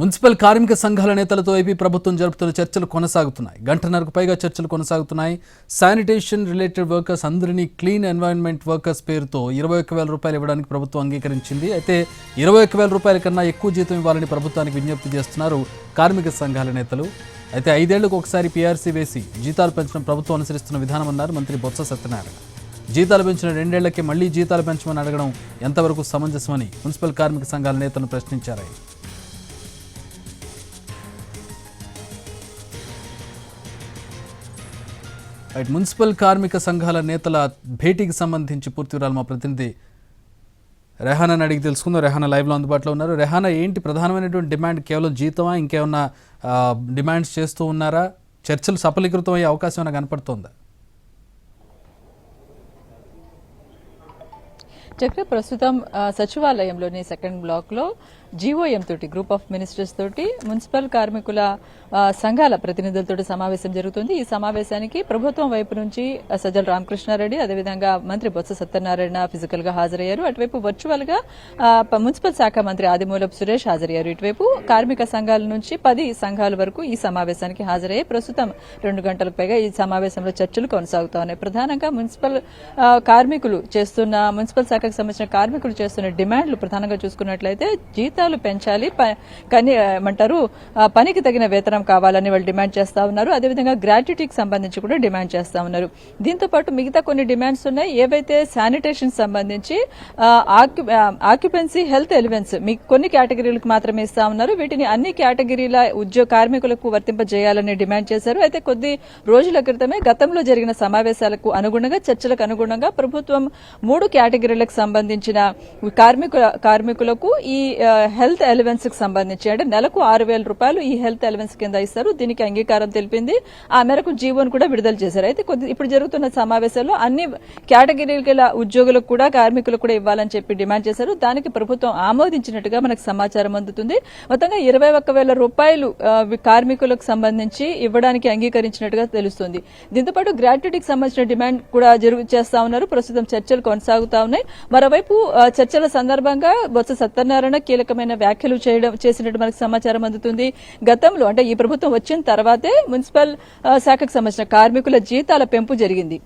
Municipal కార్మిక సంఘాల నేతలతో ఏపీ ప్రభుత్వం జరుపుతున్న చర్చలు కొనసాగుతున్నాయి. గంటన్నరకు పైగా చర్చలు కొనసాగుతున్నాయి. శానిటేషన్ రిలేటెడ్ వర్కర్స్ అందరినీ క్లీన్ ఎన్వైరన్మెంట్ వర్కర్స్ పేరుతో ఇరవై ఒక్క వేల రూపాయలు ఇవ్వడానికి ప్రభుత్వం అంగీకరించింది. అయితే ఇరవై ఒక్క వేల రూపాయల కన్నా ఎక్కువ జీతం ఇవ్వాలని ప్రభుత్వానికి విజ్ఞప్తి చేస్తున్నారు కార్మిక సంఘాల నేతలు. అయితే ఐదేళ్ళకు ఒకసారి పీఆర్సీ వేసి జీతాలు పెంచడం ప్రభుత్వం అనుసరిస్తున్న విధానం అన్నారు మంత్రి బొత్స సత్యనారాయణ. జీతాలు పెంచిన రెండేళ్ళకే మళ్ళీ జీతాలు పెంచమని అడగడం ఎంతవరకు సమంజసమని మున్సిపల్ కార్మిక సంఘాల నేతలను ప్రశ్నించారు రైట్ మున్సిపల్ కార్మిక సంఘాల నేతల భేటీకి సంబంధించి పూర్తి వివరాలు మా ప్రతినిధి రెహానాని అడిగి తెలుసుకుందాం. రెహానా లైవ్లో అందుబాటులో ఉన్నారు. రెహానా ఏంటి ప్రధానమైనటువంటి డిమాండ్? కేవలం జీతమా? ఇంకేమన్నా డిమాండ్స్ చేస్తూ ఉన్నారా? చర్చలు సఫలీకృతం అయ్యే అవకాశం ఏమైనా కనపడుతోందా? చక్ర ప్రస్తుతం సచివాలయంలోని సెకండ్ బ్లాక్లో జీఓఎం తోటి గ్రూప్ ఆఫ్ మినిస్టర్స్ తోటి మున్సిపల్ కార్మికుల సంఘాల ప్రతినిధులతో సమావేశం జరుగుతుంది. ఈ సమావేశానికి ప్రభుత్వం వైపు నుంచి సజ్జల రామకృష్ణారెడ్డి అదేవిధంగా మంత్రి బొత్స సత్యనారాయణ ఫిజికల్గా హాజరయ్యారు. అటువైపు వర్చువల్గా మున్సిపల్ శాఖ మంత్రి ఆదిమూలపు సురేష్ హాజరయ్యారు. ఇటువైపు కార్మిక సంఘాల నుంచి పది సంఘాల వరకు ఈ సమావేశానికి హాజరయ్యాయి. ప్రస్తుతం రెండు గంటలకు పైగా ఈ సమావేశంలో చర్చలు కొనసాగుతా ఉన్నాయి. ప్రధానంగా మున్సిపల్ కార్మికులు చేస్తున్న మున్సిపల్ శాఖ శాఖకు సంబంధించిన కార్మికులు చేస్తున్న డిమాండ్లు ప్రధానంగా చూసుకున్నట్లయితే జీతాలు పెంచాలి కానీ ఏమంటారు పనికి తగిన వేతనం కావాలని వాళ్ళు డిమాండ్ చేస్తా ఉన్నారు. అదేవిధంగా గ్రాట్యుటీకి సంబంధించి కూడా డిమాండ్ చేస్తా ఉన్నారు. దీంతో పాటు మిగతా కొన్ని డిమాండ్స్ ఉన్నాయి. ఏవైతే శానిటేషన్ సంబంధించి ఆక్యుపెన్సీ హెల్త్ ఎలివెన్స్ మీ కొన్ని కేటగిరీలకు మాత్రమే ఇస్తా ఉన్నారు. వీటిని అన్ని కేటగిరీల ఉద్యోగ కార్మికులకు వర్తింపజేయాలని డిమాండ్ చేశారు. అయితే కొద్ది రోజుల క్రితమే గతంలో జరిగిన సమావేశాలకు అనుగుణంగా చర్చలకు అనుగుణంగా ప్రభుత్వం మూడు కేటగిరీలకు సంబంధించిన కార్మికుల కార్మికులకు ఈ హెల్త్ ఎలివెన్స్కి సంబంధించి అంటే నెలకు ఆరు వేల రూపాయలు ఈ హెల్త్ ఎలివెన్స్ కింద ఇస్తారు. దీనికి అంగీకారం తెలిపింది. ఆ మేరకు జీవోను కూడా విడుదల చేశారు. అయితే కొద్ది ఇప్పుడు జరుగుతున్న సమావేశాల్లో అన్ని కేటగిరీల ఉద్యోగులకు కూడా కార్మికులకు కూడా ఇవ్వాలని చెప్పి డిమాండ్ చేశారు. దానికి ప్రభుత్వం ఆమోదించినట్టుగా మనకు సమాచారం అందుతుంది. మొత్తంగా ఇరవై ఒక్క వేల రూపాయలు కార్మికులకు సంబంధించి ఇవ్వడానికి అంగీకరించినట్టుగా తెలుస్తుంది. దీంతో పాటు గ్రాట్యుటీకి సంబంధించిన డిమాండ్ కూడా జరుగు చేస్తా ఉన్నారు. ప్రస్తుతం చర్చలు కొనసాగుతా ఉన్నాయి. మరోవైపు చర్చల సందర్భంగా బొత్స సత్యనారాయణ కీలకమైన వ్యాఖ్యలు చేయడం చేసినట్టు మనకు సమాచారం అందుతుంది. గతంలో అంటే ఈ ప్రభుత్వం వచ్చిన తర్వాతే మున్సిపల్ శాఖకు సంబంధించిన కార్మికుల జీతాల పెంపు జరిగింది.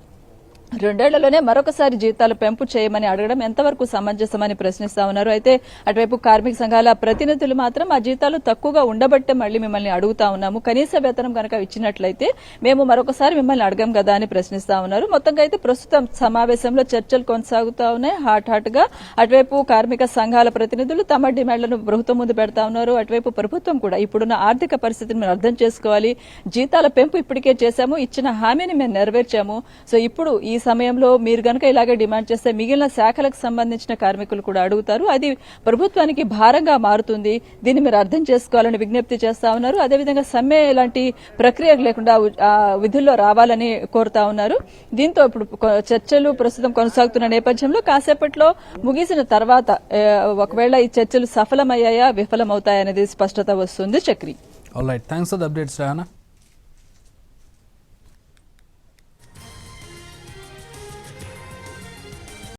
రెండేళ్ళలోనే మరొకసారి జీతాలు పెంపు చేయమని అడగడం ఎంతవరకు సమంజసమని ప్రశ్నిస్తా ఉన్నారు. అయితే అటువైపు కార్మిక సంఘాల ప్రతినిధులు మాత్రం ఆ జీతాలు తక్కువగా ఉండబట్టే మళ్ళీ మిమ్మల్ని అడుగుతా ఉన్నాము. కనీస వేతనం కనుక ఇచ్చినట్లయితే మేము మరొకసారి మిమ్మల్ని అడగం కదా అని ప్రశ్నిస్తా ఉన్నారు. మొత్తంగా అయితే ప్రస్తుతం సమావేశంలో చర్చలు కొనసాగుతా ఉన్నాయి. హాట్ హాట్గా అటువైపు కార్మిక సంఘాల ప్రతినిధులు తమ డిమాండ్లను ప్రభుత్వం ముందు పెడతా ఉన్నారు. అటువైపు ప్రభుత్వం కూడా ఇప్పుడున్న ఆర్థిక పరిస్థితిని మేము అర్థం చేసుకోవాలి. జీతాల పెంపు ఇప్పటికే చేశాము. ఇచ్చిన హామీని మేము నెరవేర్చాము. సో ఇప్పుడు ఈ సమయంలో మీరు గనక ఇలాగే డిమాండ్ చేస్తే మిగిలిన శాఖలకు సంబంధించిన కార్మికులు కూడా అడుగుతారు. అది ప్రభుత్వానికి భారంగా మారుతుంది. దీన్ని మీరు అర్థం చేసుకోవాలని విజ్ఞప్తి చేస్తా ఉన్నారు. అదేవిధంగా సమ్మె ఇలాంటి ప్రక్రియ లేకుండా విధుల్లో రావాలని కోరుతా ఉన్నారు. దీంతో ఇప్పుడు చర్చలు ప్రస్తుతం కొనసాగుతున్న నేపథ్యంలో కాసేపట్లో ముగిసిన తర్వాత ఒకవేళ ఈ చర్చలు సఫలమయ్యాయా విఫలమవుతాయనేది స్పష్టత వస్తుంది. Chakri. All right thanks for the updates Rana